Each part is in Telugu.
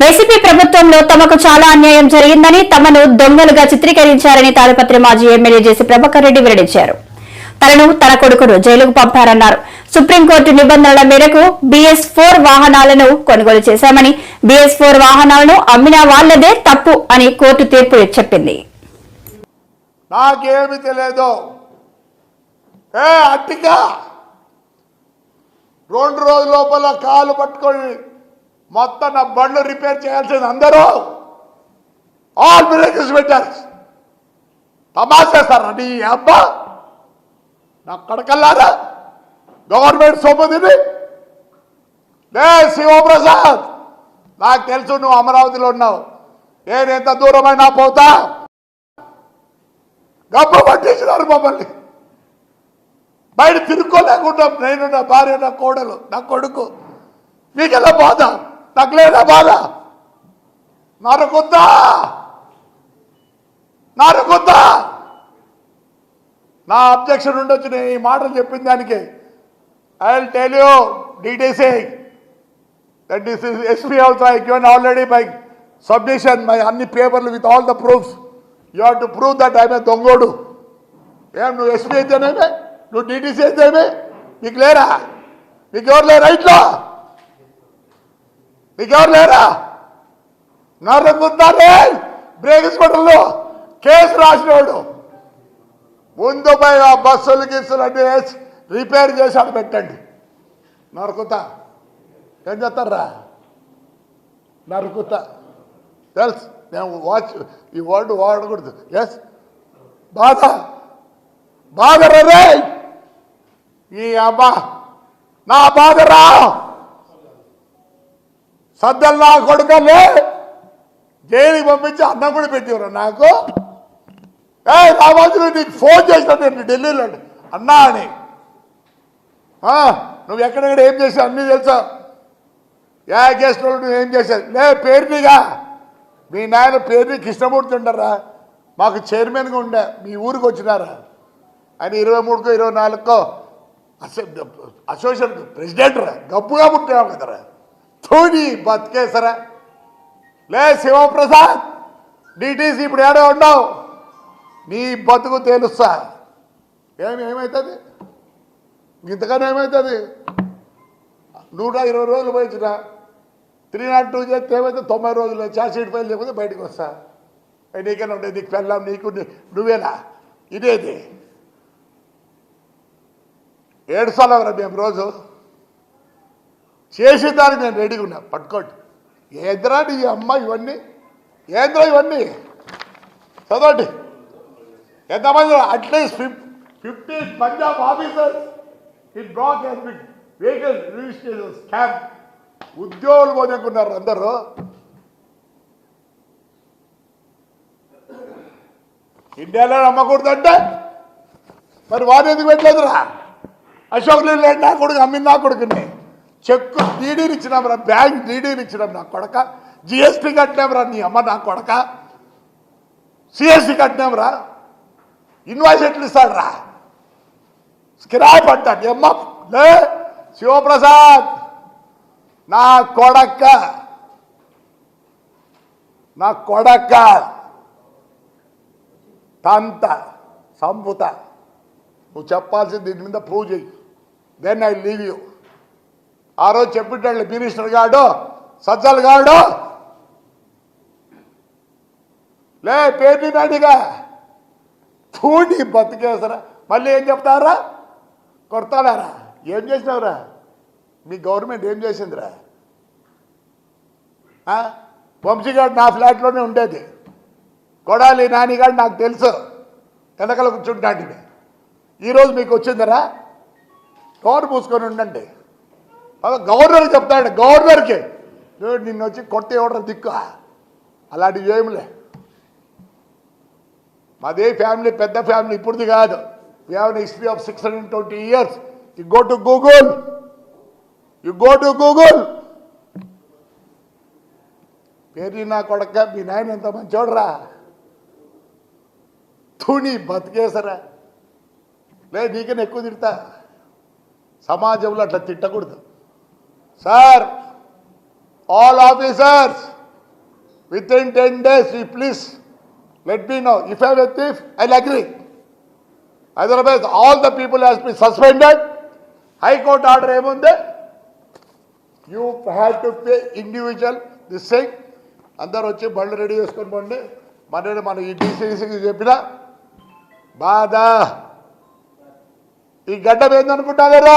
వైసీపీ ప్రభుత్వంలో తమకు చాలా అన్యాయం జరిగిందని తమను దొంగలుగా చిత్రీకరించారని తాడిపత్రి మాజీ ఎమ్మెల్యే జేసీ ప్రభాకర్ రెడ్డి వెల్లడించారు. తనను తన కొడుకును జైలుకు పంపారన్నారు. సుప్రీంకోర్టు నిబంధనల మేరకు బీఎస్ ఫోర్ వాహనాలను కొనుగోలు చేశామని బీఎస్ ఫోర్ వాహనాలను అమ్మిన వాళ్ళదే తప్పు అని కోర్టు తీర్పు చెప్పింది. నాకేమి తెలియదు రెండు రోజుల లోపల కాలు పట్టుకొని మొత్తం నా బండ్లు రిపేర్ చేయాల్సింది అందరూ. ఆల్ విలేజెస్ పెట్టారు. తమాషేస్తారు నీ అబ్బా. నా కడకల్లారా? గవర్నమెంట్ సొమ్ము తిని. లే శివప్రసాద్ నాకు తెలుసు నువ్వు అమరావతిలో ఉన్నావు. నేను ఎంత దూరమైనా పోతా. గబ్బ పట్టించినారు మమ్మల్ని. బయట తిరుక్కోలేకుండా నేను నా భార్య నా కోడలు నా కొడుకు. మీకెలా బాధ నాకు లేదా బాధ? నరకొద్దా? నరకొద్దా? నా అబ్జెక్షన్ ఉండొచ్చు నేను ఈ మాటలు చెప్పిన దానికి. I will tell you డీటెయిల్సే that this is SP also I given already by submission అన్ని పేపర్లు with all the proofs you have to prove that I'm దొంగోడు. ఏం నువ్వు ఎస్పీ అయితేనేమే? నువ్వు డీటీసీ అయితేనే నీకు లేరా? నీకు ఎవరు లేరు? రైట్లో? మీకెవరు లేరా? లేరా నరుకుతారే బ్రేక్ హాస్పిటల్లో కేసు రాసినోడు. ముందు పోయి ఆ బస్సులు గిస్సులు అన్ని వేసి రిపేర్ చేసి పెట్టండి. నరుకుతా ఏం చేస్తారా నరుకుతా. తెలుసు మేము వాచ్ ఈ వర్డ్ వాడకూడదు. ఎస్ బాధ? బాధ రే? ఈ అబ్బా నా బాధ రా సద్దల్లా నా జైలుకి పంపించి అన్నం కూడా పెట్టివరా నాకు? ఏ రామాజు నీకు ఫోన్ చేస్తాను నేను ఢిల్లీలో అన్నా అని. నువ్వు ఎక్కడెక్కడ ఏం చేసావు అన్నీ తెలుసా? ఏ గెస్ట్ నువ్వు ఏం చేశావు లే పేరునిగా. మీ నాయన పేరుని కృష్ణమూర్తి ఉండరా? మాకు చైర్మన్గా ఉండే. మీ ఊరికి వచ్చినారా? ఆయన ఇరవై మూడుకో ఇరవై నాలుగుకో అసో అసోసియేషన్ ప్రెసిడెంట్ రా గప్పుగా పుట్టావు కదరా. ధోని బతికేసరా లే శివప్రసాద్ డిటీసీ ఇప్పుడు ఏడో ఉండవు నీ బతుకు తెలుస్తా. ఏమి ఏమవుతుంది ఇంతకన్నా ఏమవుతుంది నూట ఇరవై రోజులు పోయించిన. త్రీ నాట్ టూ చేస్తే ఏమైతే తొంభై రోజులు చార్జ్షీట్ ఫైల్ లేకపోతే బయటకు వస్తా. నీకైనా ఉంటే నీకు వెళ్ళాం నీకు నువ్వేనా? ఇదేది. ఏడు సార్లు మేము రోజు? చేసేదానికి నేను రెడీగా ఉన్నా. పట్టుకోండి. ఏంద్రా నీ అమ్మ ఇవన్నీ? ఏంద్రా ఇవన్నీ? చదవండి. ఎంతమంది at least fif fifty Punjab officers in black has been vehicle registration scam ఉద్యోగులు పోదనుకున్నారు అందరూ. ఇండియాలో నమ్మకూడదంటే? మరి వారు ఎందుకు పెట్టలేదురా? అశోక్ లేండి నా కొడుకు అమ్మింది నా కొడుకుని. చెక్కు డీడీలు ఇచ్చినాం రా బ్యాంక్ డీడీలు ఇచ్చినాం నా కొడక. జిఎస్టీ కట్టినాం రా నీ అమ్మ నా కొడక. సిఎస్టీ కట్టినాం రా. ఇన్వాయిస్ ఎట్లు ఇస్తాడు రా? కిరాయి పడ్డాడు. అమ్మ లే శివప్రసాద్ నా కొడక్క నా కొడక్క తంత సంపుత. నువ్వు చెప్పాల్సింది దీని మీద ప్రూవ్ చేయి. దెన్ ఐ లీవ్ యూ ఆ రోజు చెప్పిట్టాడు మినిస్టర్ గాడు సజ్జల్ గాడు. లే పేరు నాడిగా చూడి బతికేసరా. మళ్ళీ ఏం చెప్తారా కొడతాడారా ఏం చేసినావురా? మీ గవర్నమెంట్ ఏం చేసిందిరా? వంశీగాడు నా ఫ్లాట్లోనే ఉండేది. కొడాలి నానిగాడు నాకు తెలుసు. వెనకల కూర్చుంటాంటివి ఈరోజు మీకు వచ్చిందిరా? డోర్ మూసుకొని ఉండండి. గవర్నర్ చెప్తాడు గవర్నర్కి. "నువ్వు నిన్ను వచ్చి కొట్టి ఇవ్వడం దిక్కు? అలాంటివి ఏమిలే. మాదే ఫ్యామిలీ పెద్ద ఫ్యామిలీ ఇప్పుడుది కాదు. We have history of six hundred twenty years you go to Google you go to Google పేరు నా కొడక మీ నాయన ఎంత మంచోడరా? తుని బతికేసరా? లే నీకన్నా ఎక్కువ తిడతా. సమాజంలో అట్లా తిట్టకూడదు. Sir all officers within ten days ఈ please let me know if I with if I agree otherwise all the people has be suspended high court order ఏముంది? You have to pay individual this thing అందరు వచ్చి బళ్ళు రెడీ చేసుకొని పోండి. మన మన ఈ డీసీసీకి చెప్పిన బాధ. ఈ గడ్డం కదా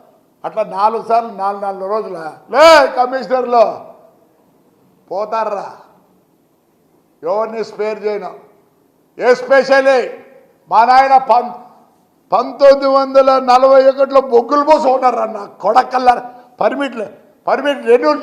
అట్లా నాలుగు సార్లు నాలుగు నాలుగు రోజుల లే కమిషనర్లో పోతారా ఎవరిని స్పేర్ చేయను. ఎస్పెషలీ మా నాయన పం పంతొమ్మిది వందల నలభై ఒకటిలో బొగ్గులు పోసి ఉన్నారన్న కొడకల్లా. పర్మిట్లు పర్మిట్ రెన్యూల్